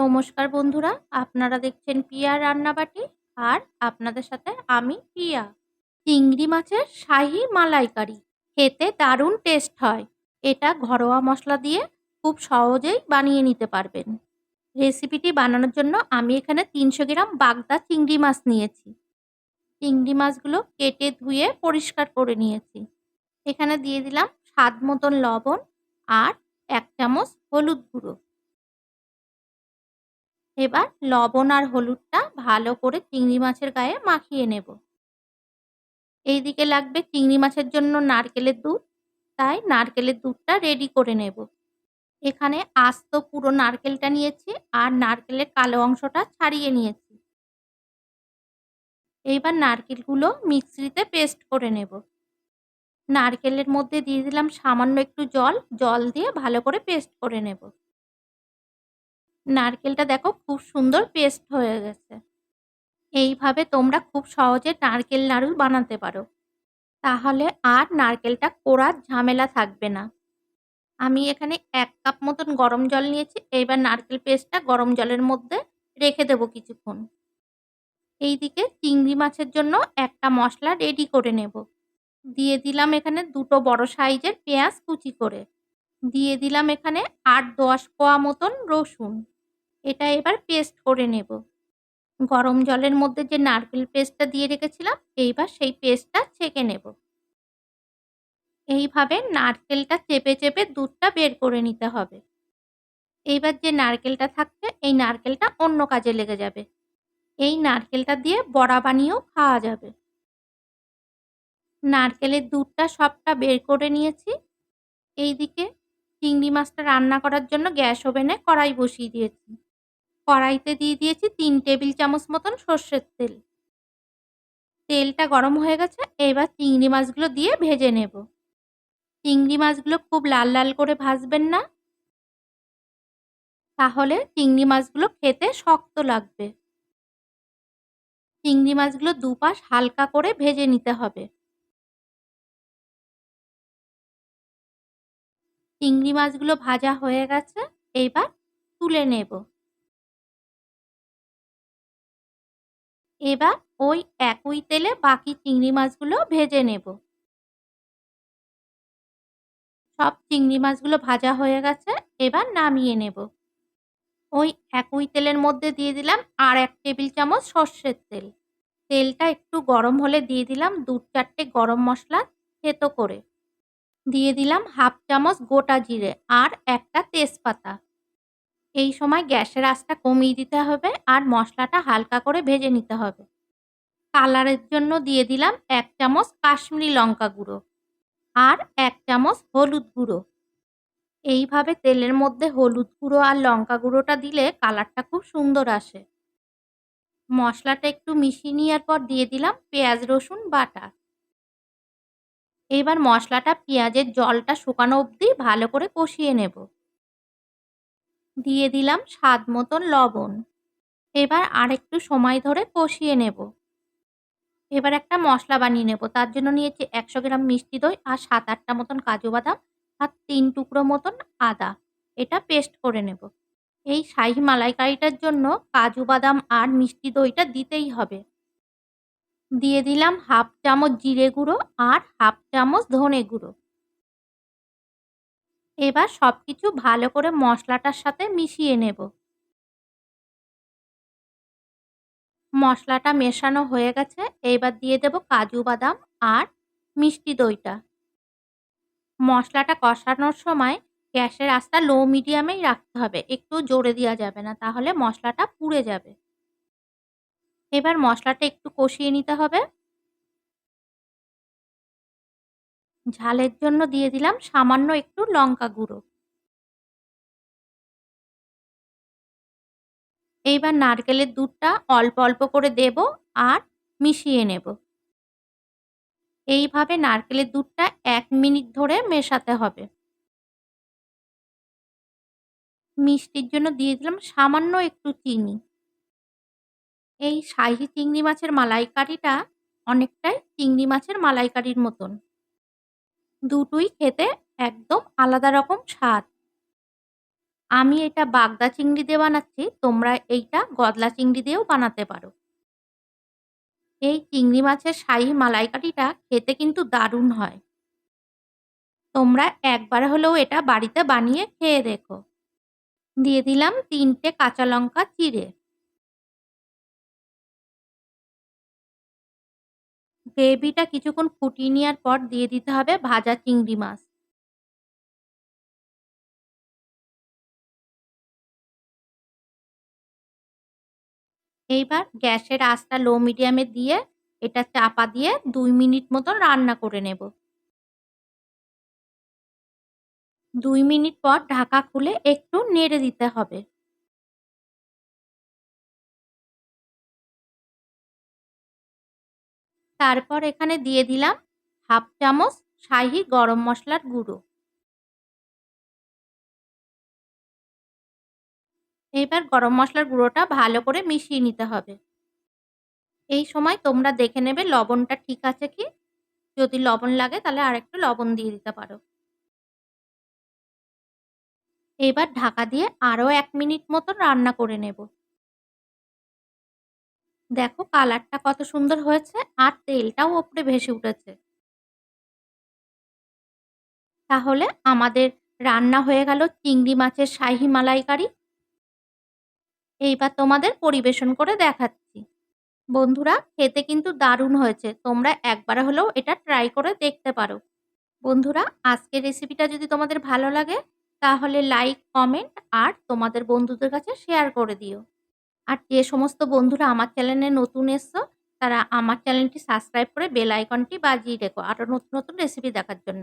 নমস্কার বন্ধুরা, আপনারা দেখছেন পিয়া রান্নাবাটি আর আপনাদের সাথে আমি পিয়া। চিংড়ি মাছের শাহি মালাইকারি, খেতে দারুণ টেস্ট হয়। এটা ঘরোয়া মশলা দিয়ে খুব সহজেই বানিয়ে নিতে পারবেন। রেসিপিটি বানানোর জন্য আমি এখানে তিনশো গ্রাম বাগদা চিংড়ি মাছ নিয়েছি। চিংড়ি মাছগুলো কেটে ধুয়ে পরিষ্কার করে নিয়েছি। এখানে দিয়ে দিলাম স্বাদ মতন লবণ আর এক চামচ হলুদ গুঁড়ো। এবার লবণ আর হলুদটা ভালো করে চিংড়ি মাছের গায়ে মাখিয়ে নেব। এইদিকে লাগবে চিংড়ি মাছের জন্য নারকেলের দুধ, তাই নারকেলের দুধটা রেডি করে নেব। এখানে আস্ত পুরো নারকেলটা নিয়েছি আর নারকেলের কালো অংশটা ছাড়িয়ে নিয়েছি। এইবার নারকেলগুলো মিক্সিতে পেস্ট করে নেব। নারকেলের মধ্যে দিয়ে দিলাম সামান্য একটু জল জল দিয়ে ভালো করে পেস্ট করে নেব। নারকেলটা দেখো খুব সুন্দর পেস্ট হয়ে গেছে। এইভাবে তোমরা খুব সহজে নারকেল নাড়ু বানাতে পারো। তাহলে আর নারকেলটা কোড়ার ঝামেলা থাকবে না। আমি এখানে এক কাপ মতন গরম জল নিয়েছি, এইবার নারকেল পেস্টটা গরম জলের মধ্যে রেখে দেবো কিছুক্ষণ। এইদিকে চিংড়ি মাছের জন্য একটা মশলা রেডি করে নেব। দিয়ে দিলাম এখানে দুটো বড় সাইজের পেঁয়াজ কুচি করে। দিয়ে দিলাম এখানে আট দশ কোয়া মতন রসুন। এটা এবার পেস্ট করে নেব। গরম জলের মধ্যে যে নারকেল পেস্টটা দিয়ে রেখেছিলাম, এইবার সেই পেস্টটা ছেঁকে নেব। এইভাবে নারকেলটা চেপে চেপে দুধটা বের করে নিতে হবে। এইবার যে নারকেলটা থাকছে এই নারকেলটা অন্য কাজে লেগে যাবে। এই নারকেলটা দিয়ে বড়া বানিয়েও খাওয়া যাবে। নারকেলের দুধটা সবটা বের করে নিয়েছি। এইদিকে চিংড়ি মাছটা রান্না করার জন্য গ্যাস ওভেনে কড়াই বসিয়ে দিয়েছি। কড়াইতে দিয়ে দিয়েছি তিন টেবিল চামচ মতন সর্ষের তেল। তেলটা গরম হয়ে গেছে, এবার চিংড়ি মাছগুলো দিয়ে ভেজে নেব। চিংড়ি মাছগুলো খুব লাল লাল করে ভাজবেন না। তাহলে চিংড়ি মাছগুলো খেতে শক্ত লাগবে। চিংড়ি মাছগুলো দুপাশ হালকা করে ভেজে নিতে হবে। চিংড়ি মাছগুলো ভাজা হয়ে গেছে, এইবার তুলে নেব। এবার ওই একই তেলে বাকি চিংড়ি মাছগুলো ভেজে নেব। সব চিংড়ি মাছগুলো ভাজা হয়ে গেছে, এবার নামিয়ে নেব। ওই একই তেলের মধ্যে দিয়ে দিলাম আর এক টেবিল চামচ সর্ষের তেল। তেলটা একটু গরম হলে দিয়ে দিলাম দু চারটে গরম মশলা থেতো করে। দিয়ে দিলাম হাফ চামচ গোটা জিরে আর একটা তেজপাতা। এই সময় গ্যাসের আঁচটা কমিয়ে দিতে হবে আর মশলাটা হালকা করে ভেজে নিতে হবে। কালারের জন্য দিয়ে দিলাম এক চামচ কাশ্মীরি লঙ্কা গুঁড়ো আর এক চামচ হলুদ গুঁড়ো। এইভাবে তেলের মধ্যে হলুদ গুঁড়ো আর লঙ্কা গুঁড়োটা দিলে কালারটা খুব সুন্দর আসে। মশলাটা একটু মিশিয়ে নেওয়ার পর দিয়ে দিলাম পেঁয়াজ রসুন বাটা। এবার মশলাটা পেঁয়াজের জলটা শুকানো অবধি ভালো করে কষিয়ে নেব। দিয়ে দিলাম স্বাদ মতন লবণ। এবার আরেকটু সময় ধরে কষিয়ে নেব। এবার একটা মশলা বানিয়ে নেব। তার জন্য নিয়েছি একশো গ্রাম মিষ্টি দই আর সাত আটটা মতন কাজু বাদাম আর তিন টুকরো মতন আদা। এটা পেস্ট করে নেব। এই শাহি মালাইকারিটার জন্য কাজু বাদাম আর মিষ্টি দইটা দিতেই হবে। দিয়ে দিলাম হাফ চামচ জিরে গুঁড়ো আর হাফ চামচ ধনে গুঁড়ো। এবার সব কিছু ভালো করে মশলাটার সাথে মিশিয়ে নেব। মশলাটা মেশানো হয়ে গেছে, এবার দিয়ে দেব কাজু বাদাম আর মিষ্টি দইটা। মশলাটা কষানোর সময় গ্যাসের আস্তা লো মিডিয়ামেই রাখতে হবে, একটু জোরে দেওয়া যাবে না, তাহলে মশলাটা পুড়ে যাবে। এবার মশলাটা একটু কষিয়ে নিতে হবে। ঝালের জন্য দিয়ে দিলাম সামান্য একটু লঙ্কা গুঁড়ো। এইবার নারকেলের দুধটা অল্প অল্প করে দেব আর মিশিয়ে নেব। এইভাবে নারকেলের দুধটা এক মিনিট ধরে মেশাতে হবে। মিষ্টির জন্য দিয়ে দিলাম সামান্য একটু চিনি। এই শাহি চিংড়ি মাছের মালাইকারিটা অনেকটাই চিংড়ি মাছের মালাইকারির মতন। দুটোই খেতে একদম আলাদা রকম স্বাদ। আমি এটা বাগদা চিংড়ি দিয়ে বানাচ্ছি, তোমরা এইটা গদলা চিংড়ি দিয়েও বানাতে পারো। এই চিংড়ি মাছের শাহি মালাইকারিটা খেতে কিন্তু দারুণ হয়। তোমরা একবার হলেও এটা বাড়িতে বানিয়ে খেয়ে দেখো। দিয়ে দিলাম তিনটে কাঁচা লঙ্কা চিড়ে। গ্রেভিটা কিছুক্ষণ ফুটিয়ে নেওয়ার পর দিয়ে দিতে হবে ভাজা চিংড়ি মাছ। এইবার গ্যাসের আঁচটা লো মিডিয়ামে দিয়ে এটা চাপা দিয়ে দুই মিনিট মতন রান্না করে নেব। দুই মিনিট পর ঢাকা খুলে একটু নেড়ে দিতে হবে। তারপর এখানে দিয়ে দিলাম হাফ চামচ শাহি গরম মশলার গুঁড়ো। এবার গরম মশলার গুঁড়োটা ভালো করে মিশিয়ে নিতে হবে। এই সময় তোমরা দেখে নেবে লবণটা ঠিক আছে কি? যদি লবণ লাগে তাহলে আরেকটু লবণ দিয়ে দিতে পারো। এবার ঢাকা দিয়ে আরও এক মিনিট মতো রান্না করে নেব। দেখো কালারটা কত সুন্দর হয়েছে আর তেলটাও ওপরে ভেসে উঠেছে। তাহলে আমাদের রান্না হয়ে গেল চিংড়ি মাছের শাহি মালাইকারি। এইবার তোমাদের পরিবেশন করে দেখাচ্ছি। বন্ধুরা, খেতে কিন্তু দারুণ হয়েছে। তোমরা একবার হলেও এটা ট্রাই করে দেখতে পারো। বন্ধুরা, আজকের রেসিপিটা যদি তোমাদের ভালো লাগে, তাহলে লাইক কমেন্ট আর তোমাদের বন্ধুদের কাছে শেয়ার করে দিও। আর যে সমস্ত বন্ধুরা আমার চ্যানেলে নতুন এসছো, তারা আমার চ্যানেলটি সাবস্ক্রাইব করে বেল আইকনটি বাজিয়ে রেখো আরও নতুন নতুন রেসিপি দেখার জন্য।